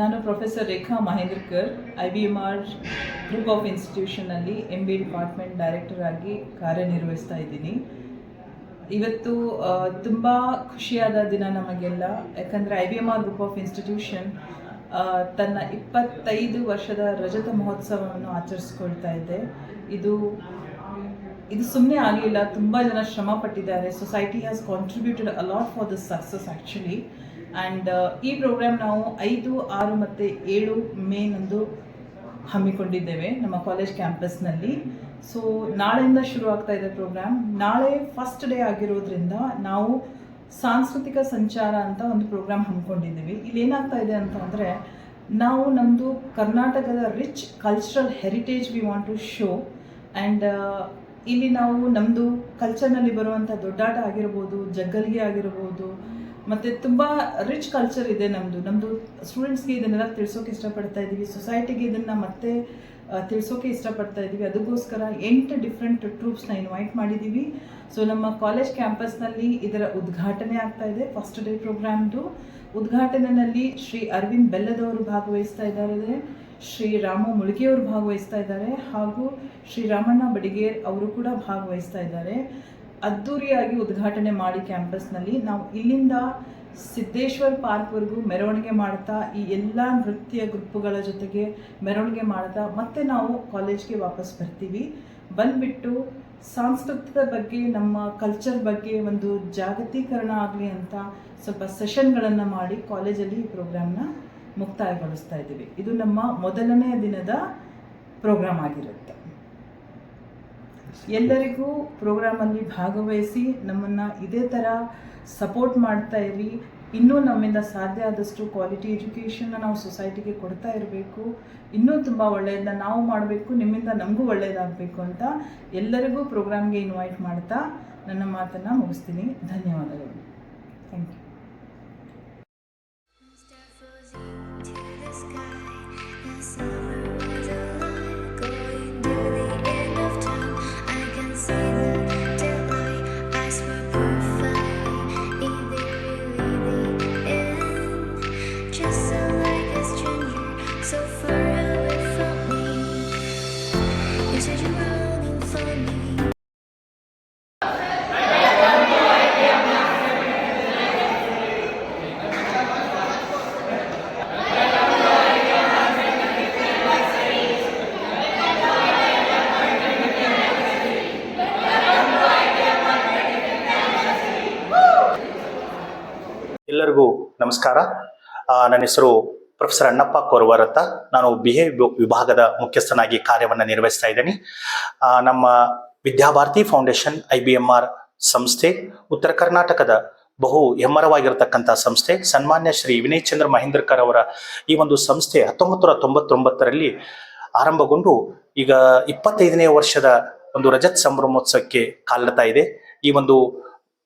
ನಾನು professor Rekha Mahendrakar I B M R group of ಇನ್ಸ್ಟಿಟ್ಯೂಷನಲ್ಲಿ M B department director ಆಗಿ ಕಾರ್ಯನಿರ್ವಹಿಸ್ತಾ ಇದ್ದೀನಿ. ಇವತ್ತು ತುಂಬ ಖುಷಿಯಾದ ದಿನ ನಮಗೆಲ್ಲ. ಯಾಕಂದರೆ I B M R group of institution ತನ್ನ ಇಪ್ಪತ್ತೈದು ವರ್ಷದ ರಜತ ಮಹೋತ್ಸವವನ್ನು ಆಚರಿಸ್ಕೊಳ್ತಾ ಇದೆ. ಇದು ಇದು ಸುಮ್ಮನೆ ಆಗಲಿಲ್ಲ. ತುಂಬ ಜನ ಶ್ರಮ ಪಟ್ಟಿದ್ದಾರೆ. Society has contributed a lot for this success actually and ಈ ಪ್ರೋಗ್ರಾಮ್ ನಾವು ಐದು, ಆರು ಮತ್ತು ಏಳು ಮೇನಂದು ಹಮ್ಮಿಕೊಂಡಿದ್ದೇವೆ ನಮ್ಮ ಕಾಲೇಜ್ ಕ್ಯಾಂಪಸ್ನಲ್ಲಿ ಸೊ ನಾಳೆಯಿಂದ ಶುರು ಆಗ್ತಾ ಇದೆ ಪ್ರೋಗ್ರಾಮ್ ನಾಳೆ ಫಸ್ಟ್ ಡೇ ಆಗಿರೋದ್ರಿಂದ ನಾವು ಸಾಂಸ್ಕೃತಿಕ ಸಂಚಾರ ಅಂತ ಒಂದು ಪ್ರೋಗ್ರಾಮ್ ಹಮ್ಮಿಕೊಂಡಿದ್ದೀವಿ. ಇಲ್ಲಿ ಏನಾಗ್ತಾ ಇದೆ ಅಂತ ಅಂದರೆ, ನಾವು ನಮ್ಮದು ಕರ್ನಾಟಕದ rich cultural heritage we want to show and ಇಲ್ಲಿ ನಾವು ನಮ್ಮದು ಕಲ್ಚರ್ನಲ್ಲಿ ಬರುವಂಥ ದೊಡ್ಡಾಟ ಆಗಿರ್ಬೋದು, ಜಗ್ಗಲ್ಗೆ ಆಗಿರ್ಬೋದು ಮತ್ತು ತುಂಬ ರಿಚ್ ಕಲ್ಚರ್ ಇದೆ ನಮ್ಮದು ನಮ್ಮದು ಸ್ಟೂಡೆಂಟ್ಸ್ಗೆ ಇದನ್ನೆಲ್ಲ ತಿಳಿಸೋಕೆ ಇಷ್ಟಪಡ್ತಾ ಇದ್ದೀವಿ. ಸೊಸೈಟಿಗೆ ಇದನ್ನು ಮತ್ತೆ ತಿಳಿಸೋಕೆ ಇಷ್ಟಪಡ್ತಾ ಇದ್ದೀವಿ. ಅದಕ್ಕೋಸ್ಕರ ಎಂಟು ಡಿಫ್ರೆಂಟ್ ಟ್ರೂಪ್ಸ್ನ ಇನ್ವೈಟ್ ಮಾಡಿದ್ದೀವಿ. ಸೊ ನಮ್ಮ ಕಾಲೇಜ್ ಕ್ಯಾಂಪಸ್ನಲ್ಲಿ ಇದರ ಉದ್ಘಾಟನೆ ಆಗ್ತಾ ಇದೆ. ಫಸ್ಟ್ ಡೇ ಪ್ರೋಗ್ರಾಮ್ದು ಉದ್ಘಾಟನೆಯಲ್ಲಿ ಶ್ರೀ ಅರವಿಂದ್ ಬೆಲ್ಲದವರು ಭಾಗವಹಿಸ್ತಾ ಇದ್ದಾರೆ. ಶ್ರೀ ರಾಮ ಮುಳುಗಿಯವರು ಭಾಗವಹಿಸ್ತಾ ಇದ್ದಾರೆ. ಹಾಗೂ ಶ್ರೀ ರಾಮಣ್ಣ ಬಡಿಗೇರ್ ಅವರು ಕೂಡ ಭಾಗವಹಿಸ್ತಾ ಇದ್ದಾರೆ. ಅದ್ಧೂರಿಯಾಗಿ ಉದ್ಘಾಟನೆ ಮಾಡಿ ಕ್ಯಾಂಪಸ್ನಲ್ಲಿ. ನಾವು ಇಲ್ಲಿಂದ ಸಿದ್ದೇಶ್ವರ್ ಪಾರ್ಕ್ವರೆಗೂ ಮೆರವಣಿಗೆ ಮಾಡ್ತಾ, ಈ ಎಲ್ಲ ನೃತ್ಯ ಗ್ರೂಪ್ಗಳ ಜೊತೆಗೆ ಮೆರವಣಿಗೆ ಮಾಡ್ತಾ, ಮತ್ತೆ ನಾವು ಕಾಲೇಜ್ಗೆ ವಾಪಸ್ ಬರ್ತೀವಿ. ಬಂದ್ಬಿಟ್ಟು ಸಾಂಸ್ಕೃತಿಕ ಬಗ್ಗೆ, ನಮ್ಮ ಕಲ್ಚರ್ ಬಗ್ಗೆ ಒಂದು ಜಾಗತೀಕರಣ ಆಗಲಿ ಅಂತ ಸ್ವಲ್ಪ ಸೆಷನ್ಗಳನ್ನು ಮಾಡಿ ಕಾಲೇಜಲ್ಲಿ ಈ ಪ್ರೋಗ್ರಾಮ್ನ ಮುಕ್ತಾಯಗೊಳಿಸ್ತಾ ಇದ್ದೀವಿ. ಇದು ನಮ್ಮ ಮೊದಲನೇ ದಿನದ ಪ್ರೋಗ್ರಾಮ್ ಆಗಿರುತ್ತೆ. ಎಲ್ಲರಿಗೂ ಪ್ರೋಗ್ರಾಮಲ್ಲಿ ಭಾಗವಹಿಸಿ ನಮ್ಮನ್ನು ಇದೇ ಥರ ಸಪೋರ್ಟ್ ಮಾಡ್ತಾ ಇರಿ. ಇನ್ನೂ ನಮ್ಮಿಂದ ಸಾಧ್ಯ ಆದಷ್ಟು ಕ್ವಾಲಿಟಿ ಎಜುಕೇಷನ್ನ ನಾವು ಸೊಸೈಟಿಗೆ ಕೊಡ್ತಾ ಇರಬೇಕು. ಇನ್ನೂ ತುಂಬ ಒಳ್ಳೆಯದನ್ನ ನಾವು ಮಾಡಬೇಕು, ನಿಮ್ಮಿಂದ ನಮಗೂ ಒಳ್ಳೆಯದಾಗಬೇಕು ಅಂತ ಎಲ್ಲರಿಗೂ ಪ್ರೋಗ್ರಾಮ್ಗೆ ಇನ್ವೈಟ್ ಮಾಡ್ತಾ ನನ್ನ ಮಾತನ್ನು ಮುಗಿಸ್ತೀನಿ. ಧನ್ಯವಾದಗಳು. ನಮಸ್ಕಾರ. ನನ್ನ ಹೆಸರು ಪ್ರೊಫೆಸರ್ ಅಣ್ಣಪ್ಪ ಕೋರ್ವರ್ ಅಂತ. ನಾನು ಬಿ ಎ ವಿಭಾಗದ ಮುಖ್ಯಸ್ಥನಾಗಿ ಕಾರ್ಯವನ್ನು ನಿರ್ವಹಿಸ್ತಾ ಇದ್ದೀನಿ. ನಮ್ಮ Vidyabharati foundation I B M R ಸಂಸ್ಥೆ, ಉತ್ತರ ಕರ್ನಾಟಕದ ಬಹು ಹೆಮ್ಮರವಾಗಿರತಕ್ಕಂಥ ಸಂಸ್ಥೆ, ಸನ್ಮಾನ್ಯ ಶ್ರೀ ವಿನಯ್ ಚಂದ್ರ ಮಹೇಂದ್ರಕರ್ ಅವರ ಈ ಒಂದು ಸಂಸ್ಥೆ ಹತ್ತೊಂಬತ್ತು ನೂರ ತೊಂಬತ್ತೊಂಬತ್ತರಲ್ಲಿ ಆರಂಭಗೊಂಡು ಈಗ ಇಪ್ಪತ್ತೈದನೇ ವರ್ಷದ ಒಂದು ರಜತ್ ಸಂಭ್ರಮೋತ್ಸವಕ್ಕೆ ಕಾಲಿಡ್ತಾ ಇದೆ. ಈ ಒಂದು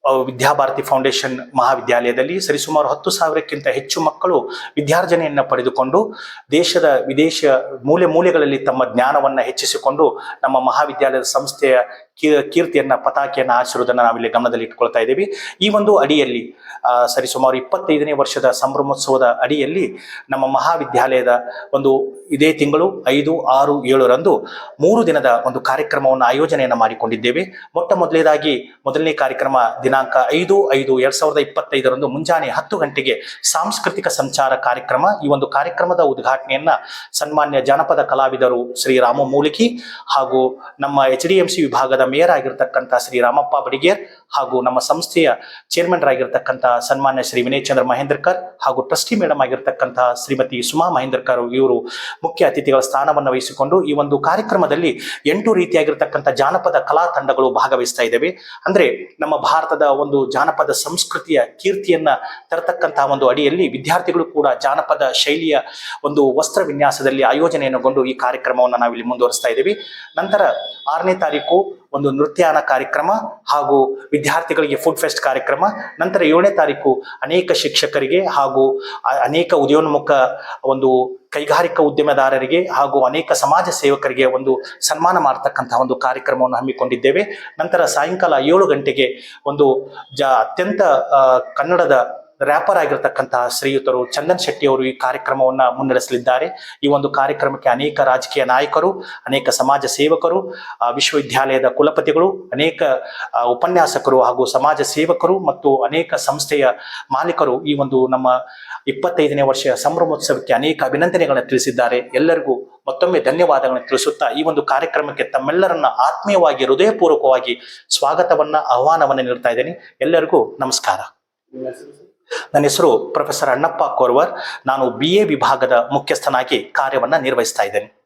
ವಿದ್ಯಾಭಾರತಿ ಫೌಂಡೇಶನ್ ಮಹಾವಿದ್ಯಾಲಯದಲ್ಲಿ ಸರಿಸುಮಾರು ಹತ್ತು ಸಾವಿರಕ್ಕಿಂತ ಹೆಚ್ಚು ಮಕ್ಕಳು ವಿದ್ಯಾರ್ಜನೆಯನ್ನ ಪಡೆದುಕೊಂಡು ದೇಶದ ವಿದೇಶ ಮೂಲೆ ಮೂಲೆಗಳಲ್ಲಿ ತಮ್ಮ ಜ್ಞಾನವನ್ನ ಹೆಚ್ಚಿಸಿಕೊಂಡು ನಮ್ಮ ಮಹಾವಿದ್ಯಾಲಯದ ಸಂಸ್ಥೆಯ ಕೀರ್ತಿಯನ್ನ ಪತಾಕಿಯನ್ನ ಆಚರಿಸುವುದನ್ನ ನಾವಿಲ್ಲಿ ಗಮನದಲ್ಲಿ ಇಟ್ಕೊಳ್ತಾ ಇದ್ದೀವಿ. ಈ ಒಂದು ಅಡಿಯಲ್ಲಿ ಆ, ಸರಿಸುಮಾರು ಇಪ್ಪತ್ತೈದನೇ ವರ್ಷದ ಸಂಭ್ರಮೋತ್ಸವದ ಅಡಿಯಲ್ಲಿ ನಮ್ಮ ಮಹಾವಿದ್ಯಾಲಯದ ಒಂದು ಇದೇ ತಿಂಗಳು ಐದು ಆರು ಏಳರಂದು ಮೂರು ದಿನದ ಒಂದು ಕಾರ್ಯಕ್ರಮವನ್ನು ಆಯೋಜನೆಯನ್ನು ಮಾಡಿಕೊಂಡಿದ್ದೇವೆ. ಮೊಟ್ಟ ಮೊದಲನೇದಾಗಿ ಮೊದಲನೇ ಕಾರ್ಯಕ್ರಮ ದಿನಾಂಕ ಐದು ಐದು ಎರಡ್ ಸಾವಿರದ ಇಪ್ಪತ್ತೈದರಂದು ಮುಂಜಾನೆ ಹತ್ತು ಗಂಟೆಗೆ ಸಾಂಸ್ಕೃತಿಕ ಸಂಚಾರ ಕಾರ್ಯಕ್ರಮ. ಈ ಒಂದು ಕಾರ್ಯಕ್ರಮದ ಉದ್ಘಾಟನೆಯನ್ನ ಸನ್ಮಾನ್ಯ ಜಾನಪದ ಕಲಾವಿದರು ಶ್ರೀ ರಾಮ ಮೂಲಿಕಿ ಹಾಗೂ ನಮ್ಮ ಎಚ್ ಡಿ ಎಂ ಸಿ ವಿಭಾಗದ ಮೇಯರ್ ಆಗಿರ್ತಕ್ಕಂಥ ಶ್ರೀ ರಾಮಪ್ಪ ಬಡಿಗೇರ್ ಹಾಗೂ ನಮ್ಮ ಸಂಸ್ಥೆಯ ಚೇರ್ಮನ್ ಆಗಿರತಕ್ಕಂತಹ ಸನ್ಮಾನ್ಯ ಶ್ರೀ ವಿನಯ್ ಚಂದ್ರ ಮಹೇಂದ್ರಕರ್ ಹಾಗೂ ಟ್ರಸ್ಟಿ ಮೇಡಮ್ ಆಗಿರ್ತಕ್ಕಂಥ ಶ್ರೀಮತಿ ಸುಮಾ ಮಹೇಂದ್ರಕರ್ ಇವರು ಮುಖ್ಯ ಅತಿಥಿಗಳ ಸ್ಥಾನವನ್ನು ವಹಿಸಿಕೊಂಡು ಈ ಒಂದು ಕಾರ್ಯಕ್ರಮದಲ್ಲಿ ಎಂಟು ರೀತಿಯಾಗಿರ್ತಕ್ಕಂಥ ಜಾನಪದ ಕಲಾ ತಂಡಗಳು ಭಾಗವಹಿಸ್ತಾ ಇದ್ದಾವೆ. ಅಂದ್ರೆ ನಮ್ಮ ಭಾರತದ ಒಂದು ಜಾನಪದ ಸಂಸ್ಕೃತಿಯ ಕೀರ್ತಿಯನ್ನ ತರತಕ್ಕಂತಹ ಒಂದು ಅಡಿಯಲ್ಲಿ ವಿದ್ಯಾರ್ಥಿಗಳು ಕೂಡ ಜಾನಪದ ಶೈಲಿಯ ಒಂದು ವಸ್ತ್ರ ವಿನ್ಯಾಸದಲ್ಲಿ ಆಯೋಜನೆಯನ್ನುಗೊಂಡು ಈ ಕಾರ್ಯಕ್ರಮವನ್ನು ನಾವಿಲ್ಲಿ ಮುಂದುವರಿಸ್ತಾ ಇದ್ದೀವಿ. ನಂತರ ಆರನೇ ತಾರೀಕು ಒಂದು ನೃತ್ಯಾನ ಕಾರ್ಯಕ್ರಮ ಹಾಗೂ ವಿದ್ಯಾರ್ಥಿಗಳಿಗೆ ಫುಡ್ ಫೆಸ್ಟ್ ಕಾರ್ಯಕ್ರಮ. ನಂತರ ಏಳನೇ ತಾರೀಕು ಅನೇಕ ಶಿಕ್ಷಕರಿಗೆ ಹಾಗೂ ಅನೇಕ ಉದಯೋನ್ಮುಖ ಒಂದು ಕೈಗಾರಿಕಾ ಉದ್ಯಮದಾರರಿಗೆ ಹಾಗೂ ಅನೇಕ ಸಮಾಜ ಸೇವಕರಿಗೆ ಒಂದು ಸನ್ಮಾನ ಮಾಡತಕ್ಕಂತಹ ಒಂದು ಕಾರ್ಯಕ್ರಮವನ್ನು ಹಮ್ಮಿಕೊಂಡಿದ್ದೇವೆ. ನಂತರ ಸಾಯಂಕಾಲ ಏಳು ಗಂಟೆಗೆ ಒಂದು ಜ, ಅತ್ಯಂತ ಕನ್ನಡದ ರ್ಯಾಪರ್ ಆಗಿರತಕ್ಕಂತಹ ಶ್ರೀಯುತರು ಚಂದನ್ ಶೆಟ್ಟಿ ಅವರು ಈ ಕಾರ್ಯಕ್ರಮವನ್ನ ಮುನ್ನಡೆಸಲಿದ್ದಾರೆ. ಈ ಒಂದು ಕಾರ್ಯಕ್ರಮಕ್ಕೆ ಅನೇಕ ರಾಜಕೀಯ ನಾಯಕರು, ಅನೇಕ ಸಮಾಜ ಸೇವಕರು ವಿಶ್ವವಿದ್ಯಾಲಯದ ಕುಲಪತಿಗಳು, ಅನೇಕ ಉಪನ್ಯಾಸಕರು ಹಾಗೂ ಸಮಾಜ ಸೇವಕರು ಮತ್ತು ಅನೇಕ ಸಂಸ್ಥೆಯ ಮಾಲೀಕರು ಈ ಒಂದು ನಮ್ಮ ಇಪ್ಪತ್ತೈದನೇ ವರ್ಷ ಸಂಭ್ರಮೋತ್ಸವಕ್ಕೆ ಅನೇಕ ಅಭಿನಂದನೆಗಳನ್ನು ತಿಳಿಸಿದ್ದಾರೆ. ಎಲ್ಲರಿಗೂ ಮತ್ತೊಮ್ಮೆ ಧನ್ಯವಾದಗಳನ್ನು ತಿಳಿಸುತ್ತಾ ಈ ಒಂದು ಕಾರ್ಯಕ್ರಮಕ್ಕೆ ತಮ್ಮೆಲ್ಲರನ್ನ ಆತ್ಮೀಯವಾಗಿ, ಹೃದಯಪೂರ್ವಕವಾಗಿ ಸ್ವಾಗತವನ್ನ, ಆಹ್ವಾನವನ್ನ ನೀಡ್ತಾ ಇದ್ದೇನೆ. ಎಲ್ಲರಿಗೂ ನಮಸ್ಕಾರ. ನನ್ನ ಹೆಸರು ಪ್ರೊಫೆಸರ್ ಅಣ್ಣಪ್ಪ ಕೋರ್ವರ್. ನಾನು ಬಿ ಎ ವಿಭಾಗದ ಮುಖ್ಯಸ್ಥನಾಗಿ ಕಾರ್ಯವನ್ನು ನಿರ್ವಹಿಸ್ತಾ ಇದ್ದೇನೆ.